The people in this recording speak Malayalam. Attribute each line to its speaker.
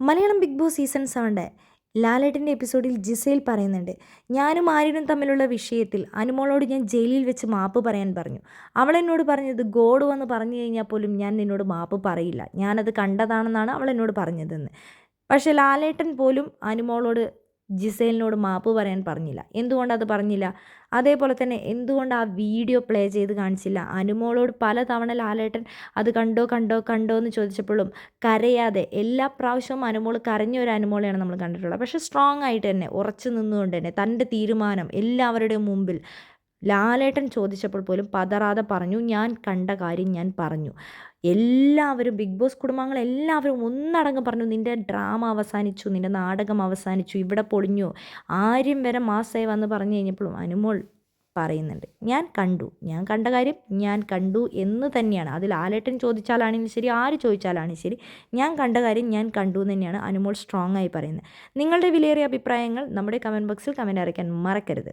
Speaker 1: മലയാളം ബിഗ് ബോസ് സീസൺ സെവന്റെ ലാലേട്ടന്റെ എപ്പിസോഡിൽ ജിസയിൽ പറയുന്നുണ്ട് ഞാനും ആര്യനും തമ്മിലുള്ള വിഷയത്തിൽ അനുമോളോട് ഞാൻ ജയിലിൽ വെച്ച് മാപ്പ് പറയാൻ പറഞ്ഞു. അവൾ എന്നോട് പറഞ്ഞത് ഗോഡ് വന്ന് പറഞ്ഞു കഴിഞ്ഞാൽ പോലും ഞാൻ നിന്നോട് മാപ്പ് പറയില്ല. ഞാനത് കണ്ടതാണെന്നാണ് അവൾ എന്നോട് പറഞ്ഞതെന്ന്. പക്ഷേ ലാലേട്ടൻ പോലും അനുമോളോട് ജിസേലിനോട് മാപ്പ് പറയാൻ പറഞ്ഞില്ല. എന്തുകൊണ്ട് അത് പറഞ്ഞില്ല? അതേപോലെ തന്നെ എന്തുകൊണ്ട് ആ വീഡിയോ പ്ലേ ചെയ്ത് കാണിച്ചില്ല? അനുമോളോട് പലതവണ ലാലേട്ടൻ അത് കണ്ടോ കണ്ടോ കണ്ടോ എന്ന് ചോദിച്ചപ്പോഴും കരയാതെ എല്ലാ പ്രാവശ്യവും അനുമോൾ കരഞ്ഞ ഒരു അനുമോളെയാണ് നമ്മൾ കണ്ടിട്ടുള്ളത്. പക്ഷേ സ്ട്രോങ് ആയിട്ട് തന്നെ ഉറച്ചു നിന്നുകൊണ്ട് തന്നെ തന്റെ തീരുമാനം എല്ലാവരുടെയും മുമ്പിൽ ലാലേട്ടൻ ചോദിച്ചപ്പോൾ പോലും പതറാതെ പറഞ്ഞു ഞാൻ കണ്ട കാര്യം ഞാൻ പറഞ്ഞു. എല്ലാവരും ബിഗ് ബോസ് കുടുംബാംഗങ്ങൾ എല്ലാവരും ഒന്നടങ്കം പറഞ്ഞു നിന്റെ ഡ്രാമ അവസാനിച്ചു നിന്റെ നാടകം അവസാനിച്ചു ഇവിടെ പൊളിഞ്ഞു. ആരും വരെ മാസമായി വന്ന് പറഞ്ഞു കഴിഞ്ഞപ്പോഴും അനുമോൾ പറയുന്നുണ്ട് ഞാൻ കണ്ടു ഞാൻ കണ്ട കാര്യം ഞാൻ കണ്ടു എന്ന് തന്നെയാണ്. അതിൽ ആലേട്ടൻ ചോദിച്ചാലാണെങ്കിലും ശരി ആര് ചോദിച്ചാലാണെങ്കിലും ശരി ഞാൻ കണ്ട കാര്യം ഞാൻ കണ്ടു എന്ന് തന്നെയാണ് അനുമോൾ സ്ട്രോങ് ആയി പറയുന്നത്. നിങ്ങളുടെ വിലയേറിയ അഭിപ്രായങ്ങൾ നമ്മുടെ കമന്റ് ബോക്സിൽ കമന്റ് അറിയിക്കാൻ മറക്കരുത്.